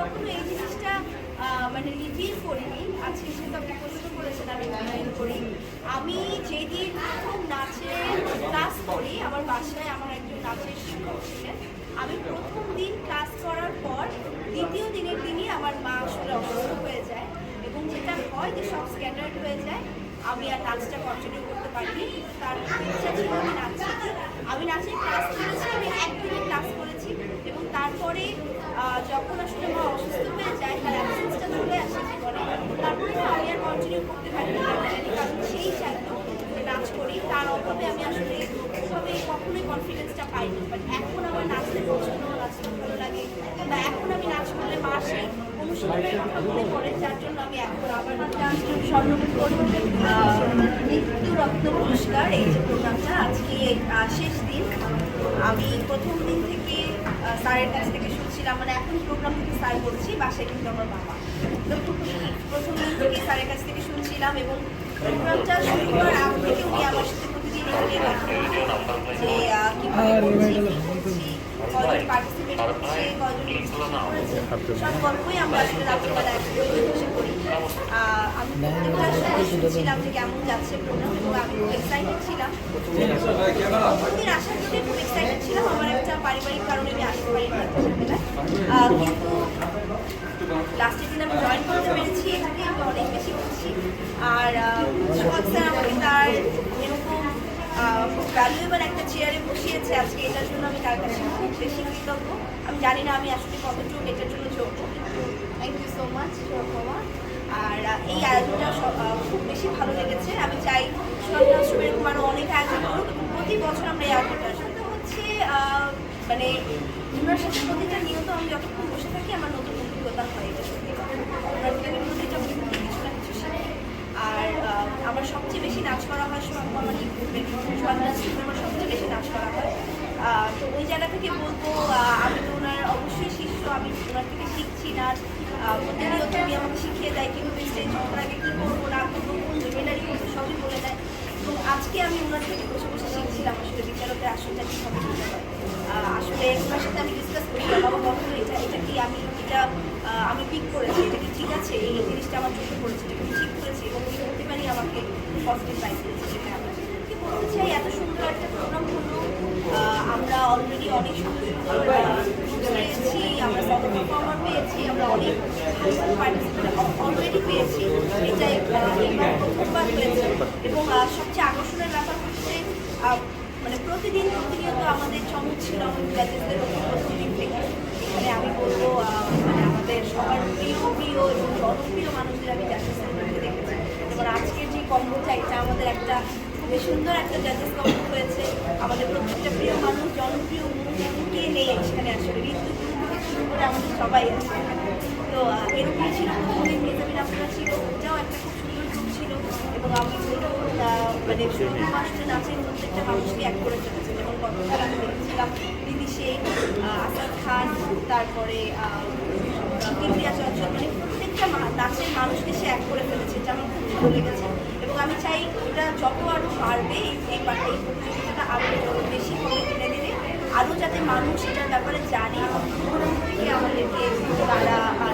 কখনো এই জিনিসটা মানে রিভিল করিনি। আজকে যেহেতু আপনি প্রশ্ন করেছেন আমি রিভিল করি। আমি যেদিন প্রথম নাচের ক্লাস করি, আমার বাসায় আমার একজন নাচের শিক্ষক ছিলেন, আমি প্রথম দিন ক্লাস করার পর দ্বিতীয় দিনের দিনই আমার মা আসলে অসুস্থ হয়ে যায় এবং যেটা হয় যে সব স্ক্যাটার্ড হয়ে যায়। আমি আর নাচটা কন্টিনিউ করতে পারিনি। তার ইচ্ছা ছিল আমি নাচ। আমি নাচের ক্লাস করেছি, আমি একদিনই ক্লাস করেছি এবং তারপরে যখন আসলে মা অসুস্থ হয়ে যায় তার অ্যাবসেন্সটা চলে আসে জীবনে তারপরে না সেই চাইতো নাচ করি তার অভাবে আমি আসলে ওভাবে কখনোই কনফিডেন্সটা পাইনি এখন আমার নাচতে পছন্দ নাচতে ভালো লাগে বা এখন আমি নাচ করলে মা সেই অনুশীলনের কথা যার জন্য আমি এখন আবার নাচ স্বর্ণমুখর মৃত্যু পুরস্কার এই যে প্রোগ্রামটা আজকে শেষ দিন আমি প্রথম দিন থেকে স্যারের কাছ থেকে শুনছিলাম মানে এখন প্রোগ্রাম থেকে স্যার বলছি বাসায় কিন্তু আমার বাবা। তো প্রথম দিন থেকে স্যারের কাছ থেকে শুনছিলাম এবং প্রোগ্রামটা শুরু করার আগ থেকে উনি আমার সাথে প্রতিদিন যে কজন পার্টিসিপেট করছে কজন সব গল্পই আমরা আসলে রাত্রিবেলা একসাথে বসে করি। আহ, আমি প্রত্যেকটা শুনছিলাম যে কেমন যাচ্ছে প্রোগ্রাম এবং আমি খুব এক্সাইটেড ছিলাম। প্রথমদিন আসার জন্য খুব এক্সাইটেড ছিলাম আমার একটা পারিবারিক কারণে আমি আসতে পারিনি। কিন্তু লাস্টের দিন আমি জয়েন করতে পেরেছি এখানে আমি অনেক বেশি খুশি আর সোহাগ স্যার আমাকে তার এরকম ভ্যালুয়েবল একটা চেয়ারে বসিয়েছে। আজকে এটার জন্য আমি তার কাছে খুব বেশি কৃতজ্ঞ। আমি জানি না আমি আসলে কতটুকু এটার জন্য যোগ্য থ্যাংক ইউ সো মাচ বাবা আর এই আয়োজনটা খুব বেশি ভালো লেগেছে। আমি চাই সোহাগ আশ্রম আরও অনেক আয়োজন করুক প্রতি বছর আমরা এই আয়োজনটা সেটা হচ্ছে মানে ওনার সাথে প্রতিটা নিয়ত আমি যতক্ষণ বসে থাকি, আমার নতুন অভিজ্ঞতা হয় এটা থেকে আমি কিছু না কিছু শিখি, আর আমার সবচেয়ে বেশি নাচ করা হয় সোহাগমামানি গ্রুপের সোহাগ নাচ আমার সবচেয়ে বেশি নাচ করা হয়। তো ওই জায়গা থেকে বলব আমি তো ওনার অবশ্যই শিষ্য, আমি ওনার থেকে শিখছি নাচ। প্রতিনিয়ত উনি আমাকে শিখিয়ে দেয় কীভাবে স্টেজ আগে কী করব না করব কোন জুয়েলারি করব সবই বলে দেয়। এবং আজকে আমি ওনার থেকে বসে শিখছিলাম আসলে বিচারকের আসনটা করতে হয় আসলে ওনার সাথে আমি ডিসকাস করি, বাবা বলতো এটা এটা কি আমি, এটা আমি পিক করেছি? এটা কি ঠিক আছে? এই জিনিসটা আমার চোখে পড়েছে, এটা কি ঠিক করেছি? এবং উনি প্রতিবারই আমাকে পজিটিভ পাই দিয়েছে সেটা আমি কি বলতে চাই? এত সুন্দর একটা প্রোগ্রাম হলো। আমরা অলরেডি অনেক সুন্দর সুন্দর পেয়েছি, আমরা সব পারফর্মার পেয়েছি, আমরা অনেক ভালো পার্টিসিপেট অলরেডি পেয়েছি। এটা প্রথমবার হয়েছে। এবং সবচেয়ে আকর্ষণের ব্যাপার মানে প্রতিদিন প্রতিনিয়ত আমাদের চমক ছিল আমাদের জাজেসদের উপর প্রথম দিন থেকে। এখানে আমি বলব মানে আমাদের সবার প্রিয় প্রিয় এবং জনপ্রিয় মানুষদের আমি জাজেসদের মধ্যে দেখেছি। যেমন আজকের যে কম্বোটা, এটা আমাদের একটা খুবই সুন্দর একটা জাজেস কম্বো হয়েছে। আমাদের প্রত্যেকটা প্রিয় মানুষ, জনপ্রিয় মুখকে নেই সেখানে আসলে ঋতু শুরু করে আমাদের সবাই আছে তো এরকমই ছিল প্রথমদিন মেজাবিন আপনারা ছিল ওটাও একটা খুব সুন্দর গ্রুপ ছিল এবং আমি বলব আহ, মানে আসলে নাচের প্রত্যেকটা মানুষকে এক করে চলেছে। যেমন গতকাল আমি দেখেছিলাম দিদি শেখ খান তারপরে আহ, চঞ্চল মানে প্রত্যেকটা নাচের মানুষকে সে এক করে ফেলেছে যেটা আমার খুব ভালো লেগেছে। এবং আমি চাই এটা যত আরও বাড়বে এই এই প্রতিযোগিতাটা আরও বেশি হবে দিনে দিনে। আরও যাতে মানুষ এটার ব্যাপারে জানে আমাদেরকে তারা আহ,